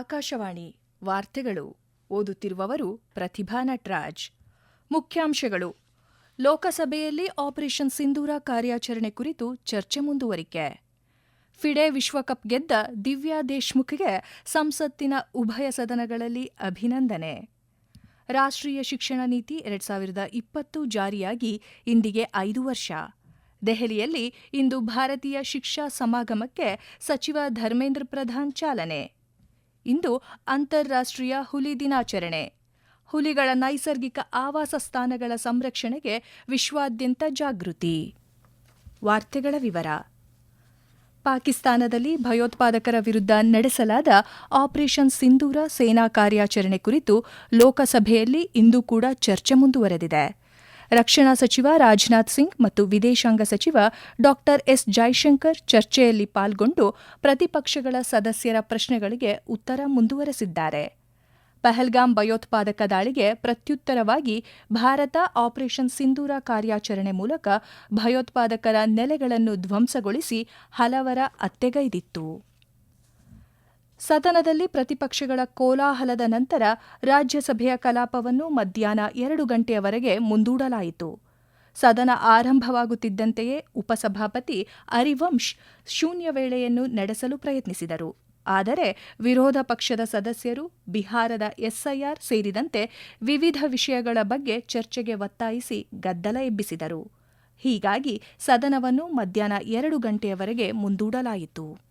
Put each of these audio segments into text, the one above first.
ಆಕಾಶವಾಣಿ ವಾರ್ತೆಗಳು ಓದುತ್ತಿರುವವರು ಪ್ರತಿಭಾ ನಟರಾಜ್. ಮುಖ್ಯಾಂಶಗಳು. ಲೋಕಸಭೆಯಲ್ಲಿ ಆಪರೇಷನ್ ಸಿಂಧೂರ ಕಾರ್ಯಾಚರಣೆ ಕುರಿತು ಚರ್ಚೆ ಮುಂದುವರಿಕೆ. ಫಿಡೆ ವಿಶ್ವಕಪ್ ಗೆದ್ದ ದಿವ್ಯಾ ದೇಶ್ಮುಖ್ಗೆ ಸಂಸತ್ತಿನ ಉಭಯ ಸದನಗಳಲ್ಲಿ ಅಭಿನಂದನೆ. ರಾಷ್ಟ್ರೀಯ ಶಿಕ್ಷಣ ನೀತಿ ಎರಡ್ ಸಾವಿರದ ಇಪ್ಪತ್ತು ಜಾರಿಯಾಗಿ ಇಂದಿಗೆ ಐದು ವರ್ಷ. ದೆಹಲಿಯಲ್ಲಿ ಇಂದು ಭಾರತೀಯ ಶಿಕ್ಷಾ ಸಮಾಗಮಕ್ಕೆ ಸಚಿವ ಧರ್ಮೇಂದ್ರ ಪ್ರಧಾನ್ ಚಾಲನೆ. ಇಂದು ಅಂತಾರಾಷ್ಟ್ರೀಯ ಹುಲಿ ದಿನಾಚರಣೆ. ಹುಲಿಗಳ ನೈಸರ್ಗಿಕ ಆವಾಸ ಸ್ಥಾನಗಳ ಸಂರಕ್ಷಣೆಗೆ ವಿಶ್ವಾದ್ಯಂತ ಜಾಗೃತಿ. ವಾರ್ತೆಗಳ ವಿವರ. ಪಾಕಿಸ್ತಾನದಲ್ಲಿ ಭಯೋತ್ಪಾದಕರ ವಿರುದ್ಧ ನಡೆಸಲಾದ ಆಪರೇಷನ್ ಸಿಂಧೂರ ಸೇನಾ ಕಾರ್ಯಾಚರಣೆ ಕುರಿತು ಲೋಕಸಭೆಯಲ್ಲಿ ಇಂದು ಕೂಡ ಚರ್ಚೆ ಮುಂದುವರೆದಿದೆ. ರಕ್ಷಣಾ ಸಚಿವ ರಾಜನಾಥ್ ಸಿಂಗ್ ಮತ್ತು ವಿದೇಶಾಂಗ ಸಚಿವ ಡಾ ಎಸ್ ಜೈಶಂಕರ್ ಚರ್ಚೆಯಲ್ಲಿ ಪಾಲ್ಗೊಂಡು ಪ್ರತಿಪಕ್ಷಗಳ ಸದಸ್ಯರ ಪ್ರಶ್ನೆಗಳಿಗೆ ಉತ್ತರ ಮುಂದುವರೆಸಿದ್ದಾರೆ. ಪಹಲ್ಗಾಮ್ ಭಯೋತ್ಪಾದಕ ದಾಳಿಗೆ ಪ್ರತ್ಯುತ್ತರವಾಗಿ ಭಾರತ ಆಪರೇಷನ್ ಸಿಂಧೂರ ಕಾರ್ಯಾಚರಣೆ ಮೂಲಕ ಭಯೋತ್ಪಾದಕರ ನೆಲೆಗಳನ್ನು ಧ್ವಂಸಗೊಳಿಸಿ ಹಲವರ ಹತ್ಯೆಗೈದಿತ್ತು ಸದನದಲ್ಲಿ ಪ್ರತಿಪಕ್ಷಗಳ ಕೋಲಾಹಲದ ನಂತರ ರಾಜ್ಯಸಭೆಯ ಕಲಾಪವನ್ನು ಮಧ್ಯಾಹ್ನ ಎರಡು ಗಂಟೆಯವರೆಗೆ ಮುಂದೂಡಲಾಯಿತು. ಸದನ ಆರಂಭವಾಗುತ್ತಿದ್ದಂತೆಯೇ ಉಪಸಭಾಪತಿ ಹರಿವಂಶ್ ಶೂನ್ಯ ವೇಳೆಯನ್ನು ನಡೆಸಲು ಪ್ರಯತ್ನಿಸಿದರು. ಆದರೆ ವಿರೋಧ ಪಕ್ಷದ ಸದಸ್ಯರು, ಬಿಹಾರದ ಎಸ್ಐಆರ್ ಸೇರಿದಂತೆ ವಿವಿಧ ವಿಷಯಗಳ ಬಗ್ಗೆ ಚರ್ಚೆಗೆ ಒತ್ತಾಯಿಸಿ ಗದ್ದಲ ಎಬ್ಬಿಸಿದರು. ಹೀಗಾಗಿ ಸದನವನ್ನು ಮಧ್ಯಾಹ್ನ ಎರಡು ಗಂಟೆಯವರೆಗೆ ಮುಂದೂಡಲಾಯಿತು.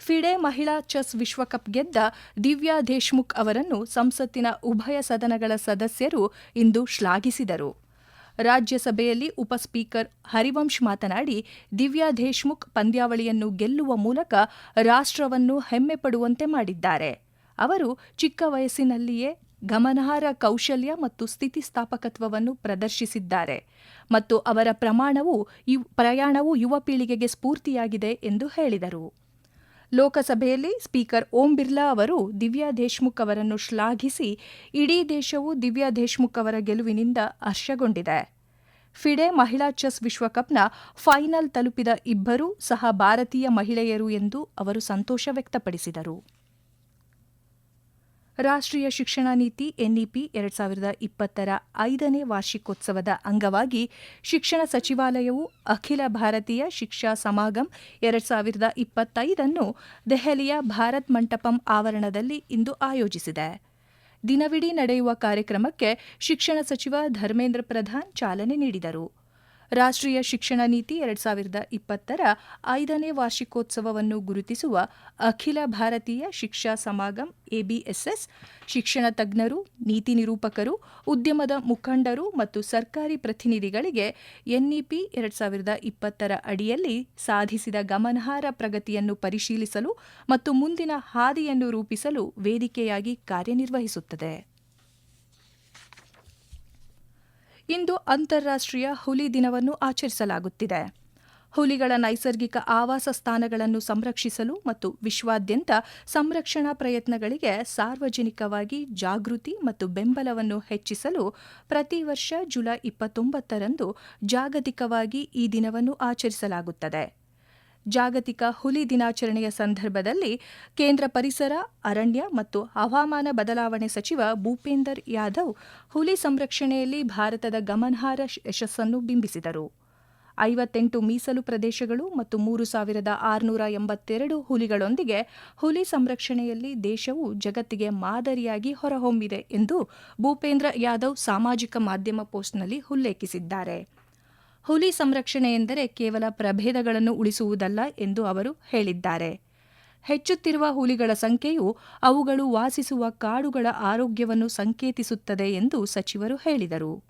ಫಿಡೆ ಮಹಿಳಾ ಚೆಸ್ ವಿಶ್ವಕಪ್ ಗೆದ್ದ ದಿವ್ಯಾ ದೇಶ್ಮುಖ್ ಅವರನ್ನು ಸಂಸತ್ತಿನ ಉಭಯ ಸದನಗಳ ಸದಸ್ಯರು ಇಂದು ಶ್ಲಾಘಿಸಿದರು. ರಾಜ್ಯಸಭೆಯಲ್ಲಿ ಉಪಸ್ಪೀಕರ್ ಹರಿವಂಶ್ ಮಾತನಾಡಿ, ದಿವ್ಯಾ ದೇಶ್ಮುಖ್ ಪಂದ್ಯಾವಳಿಯನ್ನು ಗೆಲ್ಲುವ ಮೂಲಕ ರಾಷ್ಟ್ರವನ್ನು ಹೆಮ್ಮೆ ಪಡುವಂತೆ ಮಾಡಿದ್ದಾರೆ. ಅವರು ಚಿಕ್ಕ ವಯಸ್ಸಿನಲ್ಲಿಯೇ ಗಮನಾರ್ಹ ಕೌಶಲ್ಯ ಮತ್ತು ಸ್ಥಿತಿಸ್ಥಾಪಕತ್ವವನ್ನು ಪ್ರದರ್ಶಿಸಿದ್ದಾರೆ ಮತ್ತು ಅವರ ಪ್ರಮಾಣವು ಪ್ರಯಾಣವು ಯುವ ಪೀಳಿಗೆಗೆ ಸ್ಫೂರ್ತಿಯಾಗಿದೆ ಎಂದು ಹೇಳಿದರು. ಲೋಕಸಭೆಯಲ್ಲಿ ಸ್ಪೀಕರ್ ಓಂ ಬಿರ್ಲಾ ಅವರು ದಿವ್ಯಾ ದೇಶ್ಮುಖ್ ಅವರನ್ನು ಶ್ಲಾಘಿಸಿ, ಇಡೀ ದೇಶವು ದಿವ್ಯಾ ದೇಶ್ಮುಖ್ ಅವರ ಗೆಲುವಿನಿಂದ ಹರ್ಷಗೊಂಡಿದೆ. ಫಿಡೆ ಮಹಿಳಾ ಚೆಸ್ ವಿಶ್ವಕಪ್ನ ಫೈನಲ್ ತಲುಪಿದ ಇಬ್ಬರೂ ಸಹ ಭಾರತೀಯ ಮಹಿಳೆಯರು ಎಂದು ಅವರು ಸಂತೋಷ ವ್ಯಕ್ತಪಡಿಸಿದರು. ರಾಷ್ಟ್ರೀಯ ಶಿಕ್ಷಣ ನೀತಿ ಎನ್ಇಪಿ ಎರಡ್ ಸಾವಿರದ ಇಪ್ಪತ್ತರ ಐದನೇ ವಾರ್ಷಿಕೋತ್ಸವದ ಅಂಗವಾಗಿ ಶಿಕ್ಷಣ ಸಚಿವಾಲಯವು ಅಖಿಲ ಭಾರತೀಯ ಶಿಕ್ಷಾ ಸಮಾಗಮ್ ಎರಡ್ ಸಾವಿರದ ಇಪ್ಪತ್ತೈದನ್ನು ದೆಹಲಿಯ ಭಾರತ್ ಮಂಟಪಂ ಆವರಣದಲ್ಲಿ ಇಂದು ಆಯೋಜಿಸಿದೆ. ದಿನವಿಡೀ ನಡೆಯುವ ಕಾರ್ಯಕ್ರಮಕ್ಕೆ ಶಿಕ್ಷಣ ಸಚಿವ ಧರ್ಮೇಂದ್ರ ಪ್ರಧಾನ್ ಚಾಲನೆ ನೀಡಿದರು. ರಾಷ್ಟ್ರೀಯ ಶಿಕ್ಷಣ ನೀತಿ ಎರಡ್ ಸಾವಿರದ ಇಪ್ಪತ್ತರ ಐದನೇ ವಾರ್ಷಿಕೋತ್ಸವವನ್ನು ಗುರುತಿಸುವ ಅಖಿಲ ಭಾರತೀಯ ಶಿಕ್ಷಾ ಸಮಾಗಮ್ ಎಬಿಎಸ್ಎಸ್ ಶಿಕ್ಷಣ ತಜ್ಞರು, ನೀತಿ ನಿರೂಪಕರು, ಉದ್ಯಮದ ಮುಖಂಡರು ಮತ್ತು ಸರ್ಕಾರಿ ಪ್ರತಿನಿಧಿಗಳಿಗೆ ಎನ್ಇಪಿ ಎರಡ್ ಸಾವಿರದ ಇಪ್ಪತ್ತರ ಅಡಿಯಲ್ಲಿ ಸಾಧಿಸಿದ ಗಮನಾರ್ಹ ಪ್ರಗತಿಯನ್ನು ಪರಿಶೀಲಿಸಲು ಮತ್ತು ಮುಂದಿನ ಹಾದಿಯನ್ನು ರೂಪಿಸಲು ವೇದಿಕೆಯಾಗಿ ಕಾರ್ಯನಿರ್ವಹಿಸುತ್ತದೆ. ಇಂದು ಅಂತಾರಾಷ್ಟ್ರೀಯ ಹುಲಿ ದಿನವನ್ನು ಆಚರಿಸಲಾಗುತ್ತಿದೆ. ಹುಲಿಗಳ ನೈಸರ್ಗಿಕ ಆವಾಸ ಸ್ಥಾನಗಳನ್ನು ಸಂರಕ್ಷಿಸಲು ಮತ್ತು ವಿಶ್ವಾದ್ಯಂತ ಸಂರಕ್ಷಣಾ ಪ್ರಯತ್ನಗಳಿಗೆ ಸಾರ್ವಜನಿಕವಾಗಿ ಜಾಗೃತಿ ಮತ್ತು ಬೆಂಬಲವನ್ನು ಹೆಚ್ಚಿಸಲು ಪ್ರತಿ ವರ್ಷ ಜುಲೈ ಇಪ್ಪತ್ತೊಂಬತ್ತರಂದು ಜಾಗತಿಕವಾಗಿ ಈ ದಿನವನ್ನು ಆಚರಿಸಲಾಗುತ್ತದೆ. ಜಾಗತಿಕ ಹುಲಿ ದಿನಾಚರಣೆಯ ಸಂದರ್ಭದಲ್ಲಿ ಕೇಂದ್ರ ಪರಿಸರ, ಅರಣ್ಯ ಮತ್ತು ಹವಾಮಾನ ಬದಲಾವಣೆ ಸಚಿವ ಭೂಪೇಂದರ್ ಯಾದವ್ ಹುಲಿ ಸಂರಕ್ಷಣೆಯಲ್ಲಿ ಭಾರತದ ಗಮನಾರ್ಹ ಯಶಸ್ಸನ್ನು ಬಿಂಬಿಸಿದರು. ಐವತ್ತೆಂಟು ಮೀಸಲು ಪ್ರದೇಶಗಳು ಮತ್ತು ಮೂರು ಸಾವಿರದ ಆರುನೂರ ಎಂಬತ್ತೆರಡು ಹುಲಿಗಳೊಂದಿಗೆ ಹುಲಿ ಸಂರಕ್ಷಣೆಯಲ್ಲಿ ದೇಶವು ಜಗತ್ತಿಗೆ ಮಾದರಿಯಾಗಿ ಹೊರಹೊಮ್ಮಿದೆ ಎಂದು ಭೂಪೇಂದ್ರ ಯಾದವ್ ಸಾಮಾಜಿಕ ಮಾಧ್ಯಮ ಪೋಸ್ಟ್ನಲ್ಲಿ ಉಲ್ಲೇಖಿಸಿದ್ದಾರೆ. ಹುಲಿ ಸಂರಕ್ಷಣೆ ಎಂದರೆ ಕೇವಲ ಪ್ರಭೇದಗಳನ್ನು ಉಳಿಸುವುದಲ್ಲ ಎಂದು ಅವರು ಹೇಳಿದ್ದಾರೆ. ಹೆಚ್ಚುತ್ತಿರುವ ಹುಲಿಗಳ ಸಂಖ್ಯೆಯು ಅವುಗಳು ವಾಸಿಸುವ ಕಾಡುಗಳ ಆರೋಗ್ಯವನ್ನು ಸಂಕೇತಿಸುತ್ತದೆ ಎಂದು ಸಚಿವರು ಹೇಳಿದರು.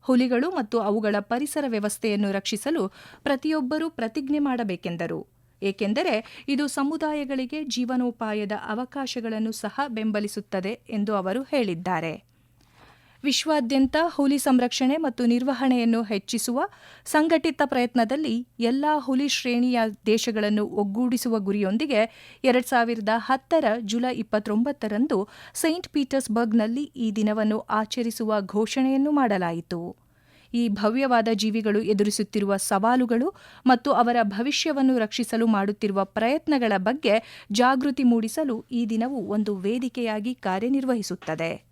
ಹುಲಿಗಳು ಮತ್ತು ಅವುಗಳ ಪರಿಸರ ವ್ಯವಸ್ಥೆಯನ್ನು ರಕ್ಷಿಸಲು ಪ್ರತಿಯೊಬ್ಬರೂ ಪ್ರತಿಜ್ಞೆ ಮಾಡಬೇಕೆಂದರು. ಏಕೆಂದರೆ ಇದು ಸಮುದಾಯಗಳಿಗೆ ಜೀವನೋಪಾಯದ ಅವಕಾಶಗಳನ್ನು ಸಹ ಬೆಂಬಲಿಸುತ್ತದೆ ಎಂದು ಅವರು ಹೇಳಿದ್ದಾರೆ. ವಿಶ್ವಾದ್ಯಂತ ಹುಲಿ ಸಂರಕ್ಷಣೆ ಮತ್ತು ನಿರ್ವಹಣೆಯನ್ನು ಹೆಚ್ಚಿಸುವ ಸಂಘಟಿತ ಪ್ರಯತ್ನದಲ್ಲಿ ಎಲ್ಲಾ ಹುಲಿ ಶ್ರೇಣಿಯ ದೇಶಗಳನ್ನು ಒಗ್ಗೂಡಿಸುವ ಗುರಿಯೊಂದಿಗೆ ಎರಡ್ ಸಾವಿರದ ಹತ್ತರ ಜುಲೈ ಇಪ್ಪತ್ತೊಂಬತ್ತರಂದು ಸೈಂಟ್ ಪೀಟರ್ಸ್ಬರ್ಗ್ನಲ್ಲಿ ಈ ದಿನವನ್ನು ಆಚರಿಸುವ ಘೋಷಣೆಯನ್ನು ಮಾಡಲಾಯಿತು. ಈ ಭವ್ಯವಾದ ಜೀವಿಗಳು ಎದುರಿಸುತ್ತಿರುವ ಸವಾಲುಗಳು ಮತ್ತು ಅವರ ಭವಿಷ್ಯವನ್ನು ರಕ್ಷಿಸಲು ಮಾಡುತ್ತಿರುವ ಪ್ರಯತ್ನಗಳ ಬಗ್ಗೆ ಜಾಗೃತಿ ಮೂಡಿಸಲು ಈ ದಿನವು ಒಂದು ವೇದಿಕೆಯಾಗಿ ಕಾರ್ಯನಿರ್ವಹಿಸುತ್ತದೆ.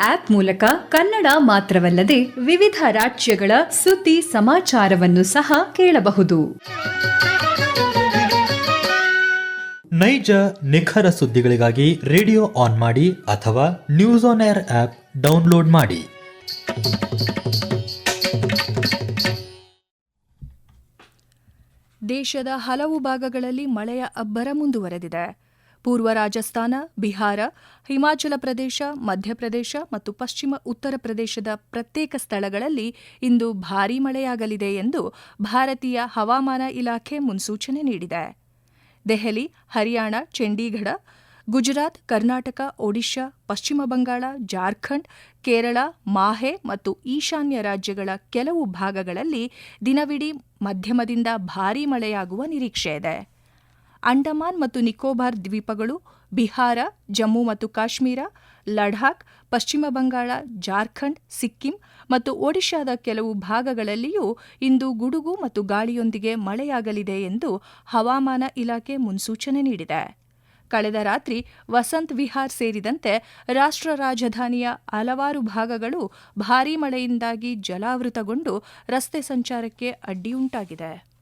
ಆಪ್ ಮೂಲಕ ಕನ್ನಡ ಮಾತ್ರವಲ್ಲದೆ ವಿವಿಧ ರಾಜ್ಯಗಳ ಸುದ್ದಿ ಸಮಾಚಾರವನ್ನು ಸಹ ಕೇಳಬಹುದು. ನೈಜ ನಿಖರ ಸುದ್ದಿಗಳಿಗಾಗಿ ರೇಡಿಯೋ ಆನ್ ಮಾಡಿ ಅಥವಾ news on air app download ಮಾಡಿ. ದೇಶದ ಹಲವು ಭಾಗಗಳಲ್ಲಿ ಮಳೆಯ ಅಬ್ಬರ ಮುಂದುವರೆದಿದೆ. ಪೂರ್ವ ರಾಜಸ್ಥಾನ, ಬಿಹಾರ, ಹಿಮಾಚಲ ಪ್ರದೇಶ ಮಧ್ಯಪ್ರದೇಶ ಮತ್ತು ಪಶ್ಚಿಮ ಉತ್ತರ ಪ್ರದೇಶದ ಪ್ರತ್ಯೇಕ ಸ್ಥಳಗಳಲ್ಲಿ ಇಂದು ಭಾರೀ ಮಳೆಯಾಗಲಿದೆ ಎಂದು ಭಾರತೀಯ ಹವಾಮಾನ ಇಲಾಖೆ ಮುನ್ಸೂಚನೆ ನೀಡಿದೆ. ದೆಹಲಿ, ಹರಿಯಾಣ, ಚಂಡೀಗಢ, ಗುಜರಾತ್, ಕರ್ನಾಟಕ, ಒಡಿಶಾ, ಪಶ್ಚಿಮ ಬಂಗಾಳ, ಜಾರ್ಖಂಡ್, ಕೇರಳ, ಮಾಹೆ ಮತ್ತು ಈಶಾನ್ಯ ರಾಜ್ಯಗಳ ಕೆಲವು ಭಾಗಗಳಲ್ಲಿ ದಿನವಿಡೀ ಮಧ್ಯಮದಿಂದ ಭಾರೀ ಮಳೆಯಾಗುವ ನಿರೀಕ್ಷೆಯಿದೆ ಅಂಡಮಾನ್ ಮತ್ತು ನಿಕೋಬಾರ್ ದ್ವೀಪಗಳು, ಬಿಹಾರ, ಜಮ್ಮು ಮತ್ತು ಕಾಶ್ಮೀರ, ಲಡಾಖ್, ಪಶ್ಚಿಮ ಬಂಗಾಳ, ಜಾರ್ಖಂಡ್, ಸಿಕ್ಕಿಂ ಮತ್ತು ಒಡಿಶಾದ ಕೆಲವು ಭಾಗಗಳಲ್ಲಿಯೂ ಇಂದು ಗುಡುಗು ಮತ್ತು ಗಾಳಿಯೊಂದಿಗೆ ಮಳೆಯಾಗಲಿದೆ ಎಂದು ಹವಾಮಾನ ಇಲಾಖೆ ಮುನ್ಸೂಚನೆ ನೀಡಿದೆ. ಕಳೆದ ರಾತ್ರಿ ವಸಂತ್ ವಿಹಾರ್ ಸೇರಿದಂತೆ ರಾಷ್ಟ್ರ ರಾಜಧಾನಿಯ ಹಲವಾರು ಭಾಗಗಳು ಭಾರೀ ಮಳೆಯಿಂದಾಗಿ ಜಲಾವೃತಗೊಂಡು ರಸ್ತೆ ಸಂಚಾರಕ್ಕೆ ಅಡ್ಡಿಯುಂಟಾಗಿದೆ.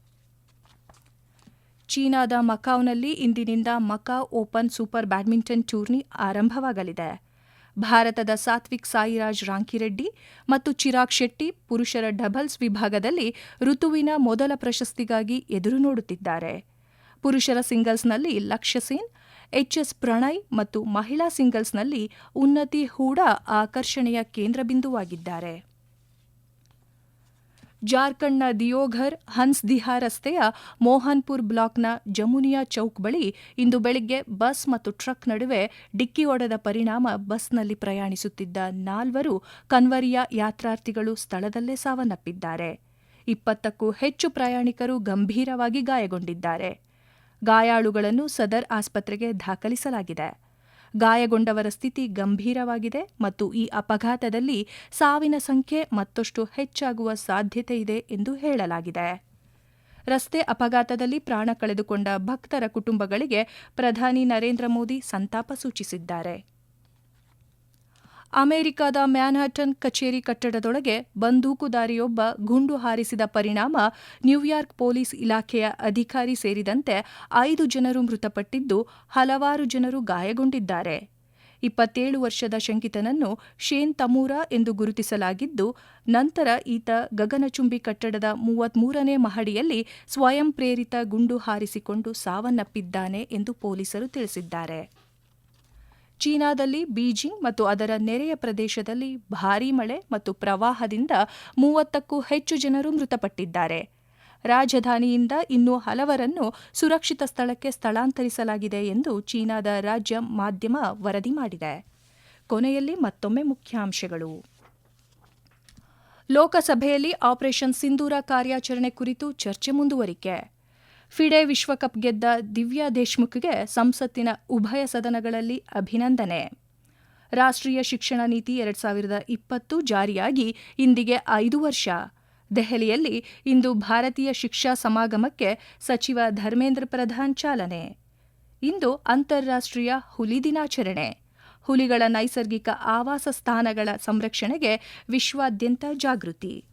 ಚೀನಾದ ಮಕಾವ್ನಲ್ಲಿ ಇಂದಿನಿಂದ Macau open super badminton tourney ಆರಂಭವಾಗಲಿದೆ. ಭಾರತದ ಸಾತ್ವಿಕ್ ಸಾಯಿರಾಜ್ ರಾಂಕಿರೆಡ್ಡಿ ಮತ್ತು ಚಿರಾಗ್ ಶೆಟ್ಟಿ ಪುರುಷರ ಡಬಲ್ಸ್ ವಿಭಾಗದಲ್ಲಿ ಋತುವಿನ ಮೊದಲ ಪ್ರಶಸ್ತಿಗಾಗಿ ಎದುರು ನೋಡುತ್ತಿದ್ದಾರೆ. ಪುರುಷರ ಸಿಂಗಲ್ಸ್ನಲ್ಲಿ ಲಕ್ಷ್ಯ ಸೇನ್ ಎಚ್ಎಸ್ ಪ್ರಣಯ್ ಮತ್ತು ಮಹಿಳಾ ಸಿಂಗಲ್ಸ್ನಲ್ಲಿ ಉನ್ನತಿ ಹೂಡಾ ಆಕರ್ಷಣೆಯ ಕೇಂದ್ರಬಿಂದುವಾಗಿದ್ದಾರೆ. ಜಾರ್ಖಂಡ್ನ ದಿಯೋಘರ್ ಹನ್ಸ್ದಿಹಾ ರಸ್ತೆಯ ಮೋಹನ್ಪುರ್ ಬ್ಲಾಕ್ನ ಜಮುನಿಯಾ ಚೌಕ್ ಬಳಿ ಇಂದು ಬೆಳಿಗ್ಗೆ ಬಸ್ ಮತ್ತು ಟ್ರಕ್ ನಡುವೆ ಡಿಕ್ಕಿ ಹೊಡೆದ ಪರಿಣಾಮ ಬಸ್ನಲ್ಲಿ ಪ್ರಯಾಣಿಸುತ್ತಿದ್ದ ನಾಲ್ವರು ಕನ್ವರಿಯ ಯಾತ್ರಾರ್ಥಿಗಳು ಸ್ಥಳದಲ್ಲೇ ಸಾವನ್ನಪ್ಪಿದ್ದಾರೆ. ಇಪ್ಪತ್ತಕ್ಕೂ ಹೆಚ್ಚು ಪ್ರಯಾಣಿಕರು ಗಂಭೀರವಾಗಿ ಗಾಯಗೊಂಡಿದ್ದಾರೆ. ಗಾಯಾಳುಗಳನ್ನು ಸದರ್ ಆಸ್ಪತ್ರೆಗೆ ದಾಖಲಿಸಲಾಗಿದೆ. ಗಾಯಗೊಂಡವರ ಸ್ಥಿತಿ ಗಂಭೀರವಾಗಿದೆ ಮತ್ತು ಈ ಅಪಘಾತದಲ್ಲಿ ಸಾವಿನ ಸಂಖ್ಯೆ ಮತ್ತಷ್ಟು ಹೆಚ್ಚಾಗುವ ಸಾಧ್ಯತೆ ಇದೆ ಎಂದು ಹೇಳಲಾಗಿದೆ. ರಸ್ತೆ ಅಪಘಾತದಲ್ಲಿ ಪ್ರಾಣ ಕಳೆದುಕೊಂಡ ಭಕ್ತರ ಕುಟುಂಬಗಳಿಗೆ ಪ್ರಧಾನಿ ನರೇಂದ್ರ ಮೋದಿ ಸಂತಾಪ ಸೂಚಿಸಿದ್ದಾರೆ. ಅಮೆರಿಕದ ಮ್ಯಾನ್ಹಟನ್ ಕಚೇರಿ ಕಟ್ಟಡದೊಳಗೆ ಬಂದೂಕುದಾರಿಯೊಬ್ಬ ಗುಂಡು ಹಾರಿಸಿದ ಪರಿಣಾಮ ನ್ಯೂಯಾರ್ಕ್ ಪೊಲೀಸ್ ಇಲಾಖೆಯ ಅಧಿಕಾರಿ ಸೇರಿದಂತೆ ಐದು ಜನರು ಮೃತಪಟ್ಟಿದ್ದು ಹಲವಾರು ಜನರು ಗಾಯಗೊಂಡಿದ್ದಾರೆ. ಇಪ್ಪತ್ತೇಳು ವರ್ಷದ ಶಂಕಿತನನ್ನು ಶೇನ್ ತಮೂರಾ ಎಂದು ಗುರುತಿಸಲಾಗಿದ್ದು, ನಂತರ ಈತ ಗಗನಚುಂಬಿ ಕಟ್ಟಡದ ಮೂವತ್ಮೂರನೇ ಮಹಡಿಯಲ್ಲಿ ಸ್ವಯಂ ಪ್ರೇರಿತ ಗುಂಡು ಹಾರಿಸಿಕೊಂಡು ಸಾವನ್ನಪ್ಪಿದ್ದಾನೆ ಎಂದು ಪೊಲೀಸರು ತಿಳಿಸಿದ್ದಾರೆ. ಚೀನಾದಲ್ಲಿ ಬೀಜಿಂಗ್ ಮತ್ತು ಅದರ ನೆರೆಯ ಪ್ರದೇಶದಲ್ಲಿ ಭಾರೀ ಮಳೆ ಮತ್ತು ಪ್ರವಾಹದಿಂದ ಮೂವತ್ತಕ್ಕೂ ಹೆಚ್ಚು ಜನರು ಮೃತಪಟ್ಟಿದ್ದಾರೆ. ರಾಜಧಾನಿಯಿಂದ ಇನ್ನೂ ಹಲವರನ್ನು ಸುರಕ್ಷಿತ ಸ್ಥಳಕ್ಕೆ ಸ್ಥಳಾಂತರಿಸಲಾಗಿದೆ ಎಂದು ಚೀನಾದ ರಾಜ್ಯ ಮಾಧ್ಯಮ ವರದಿ ಮಾಡಿದೆ. ಕೊನೆಯಲ್ಲಿ ಮತ್ತೊಮ್ಮೆ ಮುಖ್ಯಾಂಶಗಳು. ಲೋಕಸಭೆಯಲ್ಲಿ ಆಪರೇಷನ್ ಸಿಂಧೂರ ಕಾರ್ಯಾಚರಣೆ ಕುರಿತು ಚರ್ಚೆ ಮುಂದುವರಿಕೆ. ಫಿಡೆ ವಿಶ್ವಕಪ್ ಗೆದ್ದ ದಿವ್ಯಾ ದೇಶ್ಮುಖ್ಗೆ ಸಂಸತ್ತಿನ ಉಭಯ ಸದನಗಳಲ್ಲಿ ಅಭಿನಂದನೆ. ರಾಷ್ಟ್ರೀಯ ಶಿಕ್ಷಣ ನೀತಿ ಎರಡ್ ಸಾವಿರದ ಇಪ್ಪತ್ತು ಜಾರಿಯಾಗಿ ಇಂದಿಗೆ ಐದು ವರ್ಷ. ದೆಹಲಿಯಲ್ಲಿ ಇಂದು ಭಾರತೀಯ ಶಿಕ್ಷಾ ಸಮಾಗಮಕ್ಕೆ ಸಚಿವ ಧರ್ಮೇಂದ್ರ ಪ್ರಧಾನ್ ಚಾಲನೆ. ಇಂದು ಅಂತಾರಾಷ್ಟ್ರೀಯ ಹುಲಿ ದಿನಾಚರಣೆ. ಹುಲಿಗಳ ನೈಸರ್ಗಿಕ ಆವಾಸ ಸ್ಥಾನಗಳ ಸಂರಕ್ಷಣೆಗೆ ವಿಶ್ವಾದ್ಯಂತ ಜಾಗೃತಿ.